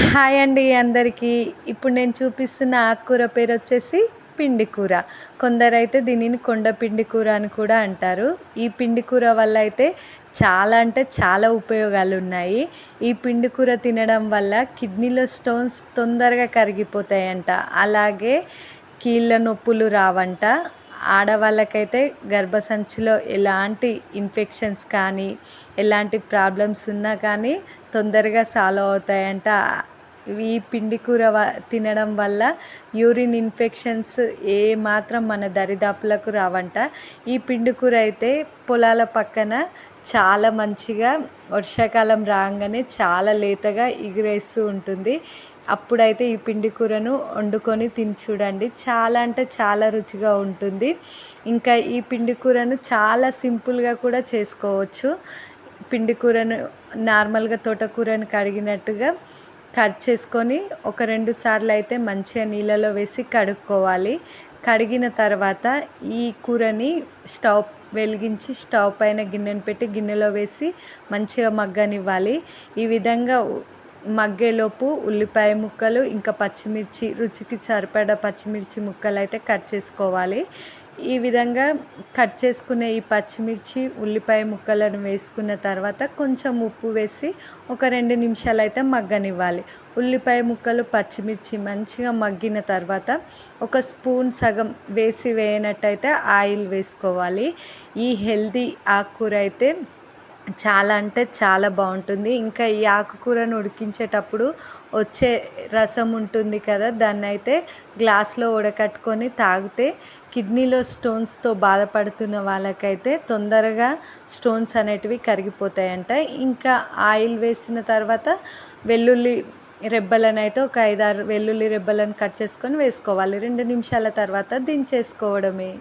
Hi అండి అందరికీ. ఇప్పుడు నేను చూపిస్తున్న ఆకుకూర పేరు వచ్చేసి పిండి కూర. కొందరైతే దీనిని కొండ పిండి కూర అని కూడా అంటారు. ఈ పిండి కూర వల్ల అయితే చాలా అంటే చాలా ఉపయోగాలు ఉన్నాయి. ఈ పిండి కూర తినడం వల్ల కిడ్నీలో స్టోన్స్ తొందరగా కరిగిపోతాయంట. అలాగే కీళ్ళ నొప్పులు రావంట. ఆడవాళ్ళకైతే గర్భసంచిలో ఎలాంటి ఇన్ఫెక్షన్స్ కానీ ఎలాంటి ప్రాబ్లమ్స్ ఉన్నా కానీ తొందరగా సాల్వ్ అవుతాయంట. ఈ పిండి కూర తినడం వల్ల యూరిన్ ఇన్ఫెక్షన్స్ ఏ మాత్రం మన దరిదాపులకు రావంట. ఈ పిండి కూర అయితే పొలాల పక్కన చాలా మంచిగా వర్షాకాలం రాగానే చాలా లేతగా ఎగిరేస్తూ ఉంటుంది. అప్పుడైతే ఈ పిండి కూరను వండుకొని తిని చూడండి. చాలా అంటే చాలా రుచిగా ఉంటుంది. ఇంకా ఈ పిండి కూరను చాలా సింపుల్గా కూడా చేసుకోవచ్చు. పిండి కూరను నార్మల్గా తోటకూరను కడిగినట్టుగా కట్ చేసుకొని ఒక రెండు సార్లు అయితే మంచిగా నీళ్ళలో వేసి కడుక్కోవాలి. కడిగిన తర్వాత ఈ కూరని స్టవ్ వెలిగించి స్టవ్ పైన గిన్నెను పెట్టి గిన్నెలో వేసి మంచిగా మగ్గనివ్వాలి. ఈ విధంగా మగ్గేలోపు ఉల్లిపాయ ముక్కలు ఇంకా పచ్చిమిర్చి రుచికి సరిపడా పచ్చిమిర్చి ముక్కలు అయితే కట్ చేసుకోవాలి. ఈ విధంగా కట్ చేసుకునే ఈ పచ్చిమిర్చి ఉల్లిపాయ ముక్కలను వేసుకున్న తర్వాత కొంచెం ఉప్పు వేసి ఒక రెండు నిమిషాలు అయితే మగ్గనివ్వాలి. ఉల్లిపాయ ముక్కలు పచ్చిమిర్చి మంచిగా మగ్గిన తర్వాత ఒక స్పూన్ సగం వేసి వేయనట్టయితే ఆయిల్ వేసుకోవాలి. ఈ హెల్దీ ఆకుకూర అయితే చాలా అంటే చాలా బాగుంటుంది. ఇంకా ఈ ఆకుకూరను ఉడికించేటప్పుడు వచ్చే రసం ఉంటుంది కదా దాన్ని అయితే గ్లాస్లో ఉడకట్టుకొని తాగితే కిడ్నీలో స్టోన్స్తో బాధపడుతున్న వాళ్ళకైతే తొందరగా స్టోన్స్ అనేటివి కరిగిపోతాయంట. ఇంకా ఆయిల్ వేసిన తర్వాత వెల్లుల్లి రెబ్బలను అయితే ఒక ఐదారు వెల్లుల్లి రెబ్బలను కట్ చేసుకొని వేసుకోవాలి. రెండు నిమిషాల తర్వాత దించేసుకోవడమే.